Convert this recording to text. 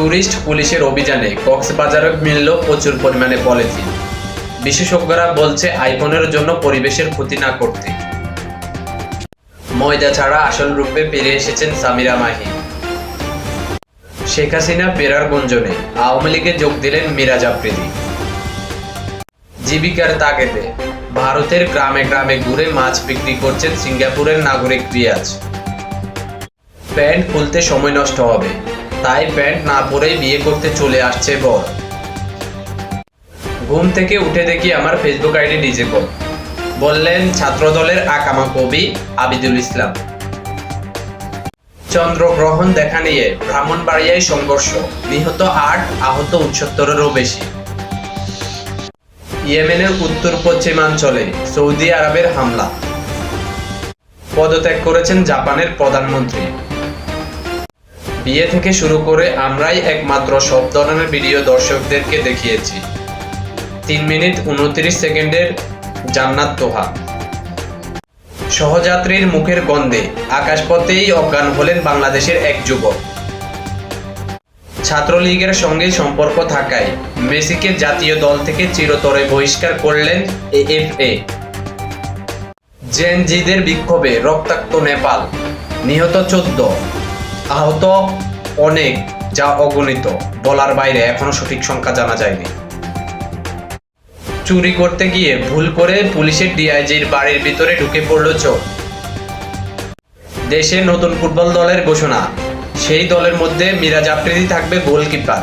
Tourist পুলিশের অভিযানে কক্সবাজারে মিলল প্রচুর পরিমাণে পলিথিন। বিশেষজ্ঞরা বলছে আইফোনের জন্য পরিবেশের ক্ষতি না করতে। ময়দা ছাড়া আসল রূপে ফিরে এসেছেন সামিরা মাহি। শেখ হাসিনা ফেরার গুঞ্জনে আওয়ামী লীগে যোগ দিলেন মিরাজ আফ্রিদি। জীবিকার তাগেদে ভারতের গ্রামে গ্রামে ঘুরে মাছ বিক্রি করছেন সিঙ্গাপুরের নাগরিক রিয়াজ। প্যান্ট খুলতে সময় নষ্ট হবে। তাই প্যান্ট না পরেই বিয়ে করতে চলে আসছে বর। ঘুম থেকে উঠে দেখি আমার ফেসবুক আইডি ডিজে কল বললেন ছাত্রদলের আকামা কবি আবিদুল ইসলাম। চন্দ্রগ্রহণ দেখা নিয়ে ব্রাহ্মণবাড়িয়ায় সংঘর্ষ, নিহত আট, আহত উনসত্তরেরও বেশি। ইয়েমেনের উত্তর পশ্চিমাঞ্চলে সৌদি আরবের হামলা। পদত্যাগ করেছেন জাপানের প্রধানমন্ত্রী। বিয়ে থেকে শুরু করে আমরাই একমাত্র সব ধরনের ভিডিও দর্শকদেরকে দেখিয়েছি। তিন মিনিট উনত্রিশ সেকেন্ডের জান্নাত তোহা। সহযাত্রীর মুখের গন্ধে আকাশপথেই অজ্ঞান হলেন বাংলাদেশের এক যুবক। ছাত্রলীগের সঙ্গে সম্পর্ক থাকায় মেসিকে জাতীয় দল থেকে চিরতরে বহিষ্কার করলেন এএফএ। জেনজিদের বিক্ষোভে রক্তাক্ত নেপাল, নিহত চোদ্দ। আহত অনেক, যা অগণিত, বলার বাইরে এখনও সঠিক সংখ্যা জানা যায়নি। চুরি করতে গিয়ে ভুল করে পুলিশের ডিআইজির বাড়ির ভিতরে ঢুকে পড়ল চোখ দেশের নতুন ফুটবল দলের ঘোষণা, সেই দলের মধ্যে মিরাজ আফ্রিদি থাকবে গোলকিপার।